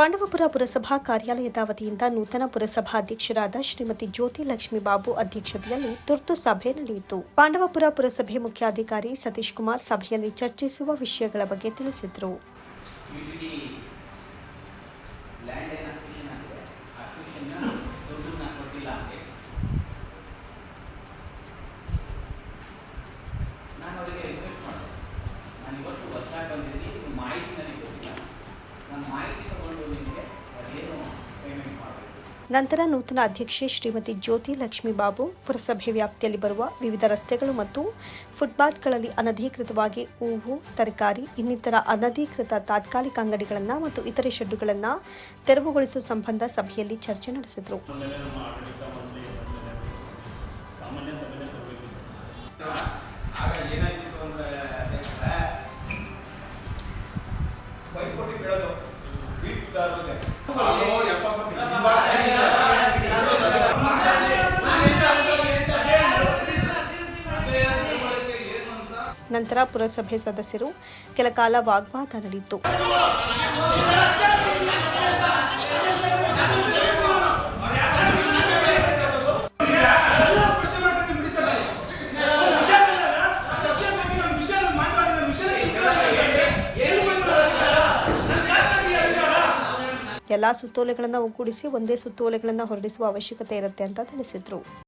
ಪಾಂಡವಪುರ ಪುರಸಭಾ ಕಾರ್ಯಾಲಯದ ವತಿಯಿಂದ ನೂತನ ಪುರಸಭಾಧ್ಯಕ್ಷರಾದ ಶ್ರೀಮತಿ ಜ್ಯೋತಿ ಲಕ್ಷ್ಮೀ ಬಾಬು ಅಧ್ಯಕ್ಷತೆಯಲ್ಲಿ ತುರ್ತು ಸಭೆ ನಡೆಯಿತು. ಪಾಂಡವಪುರ ಪುರಸಭೆ ಮುಖ್ಯಾಧಿಕಾರಿ ಸತೀಶ್ ಕುಮಾರ್ ಸಭೆಯಲ್ಲಿ ಚರ್ಚಿಸುವ ವಿಷಯಗಳ ಬಗ್ಗೆ ತಿಳಿಸಿದರು. ಮಾಹಿತಿ ನನಗೆ ಗೊತ್ತಿಲ್ಲ. ನಂತರ ನೂತನ ಅಧ್ಯಕ್ಷೆ ಶ್ರೀಮತಿ ಜ್ಯೋತಿ ಲಕ್ಷ್ಮೀ ಬಾಬು ಪುರಸಭೆ ವ್ಯಾಪ್ತಿಯಲ್ಲಿ ಬರುವ ವಿವಿಧ ರಸ್ತೆಗಳು ಮತ್ತು ಫುಟ್ಪಾತ್ಗಳಲ್ಲಿ ಅನಧಿಕೃತವಾಗಿ ಹೂವು ತರಕಾರಿ ಇನ್ನಿತರ ಅನಧಿಕೃತ ತಾತ್ಕಾಲಿಕ ಅಂಗಡಿಗಳನ್ನು ಮತ್ತು ಇತರೆ ಶೆಡ್ಡುಗಳನ್ನು ತೆರವುಗೊಳಿಸುವ ಸಂಬಂಧ ಸಭೆಯಲ್ಲಿ ಚರ್ಚೆ ನಡೆಸಿದರು ಏನಾಗಿತ್ತು ಅಧ್ಯಕ್ಷರೇ, ಪೈಪೋಟಿ ಬೀಟ್ದಾರ್ರಿಗೆ. ನಂತರ ಪುರಸಭೆ ಸದಸ್ಯರು ಕೆಲ ಕಾಲ ವಾಗ್ವಾದ ನಡೆಯಿತು ಎಲ್ಲ ಸುತ್ತೋಲೆಗಳನ್ನು ಒಗ್ಗೂಡಿಸಿ ಒಂದೇ ಸುತ್ತೋಲೆಗಳನ್ನು ಹೊರಡಿಸುವ ಅವಶ್ಯಕತೆ ಇರುತ್ತೆ ಅಂತ ತಿಳಿಸಿದರು.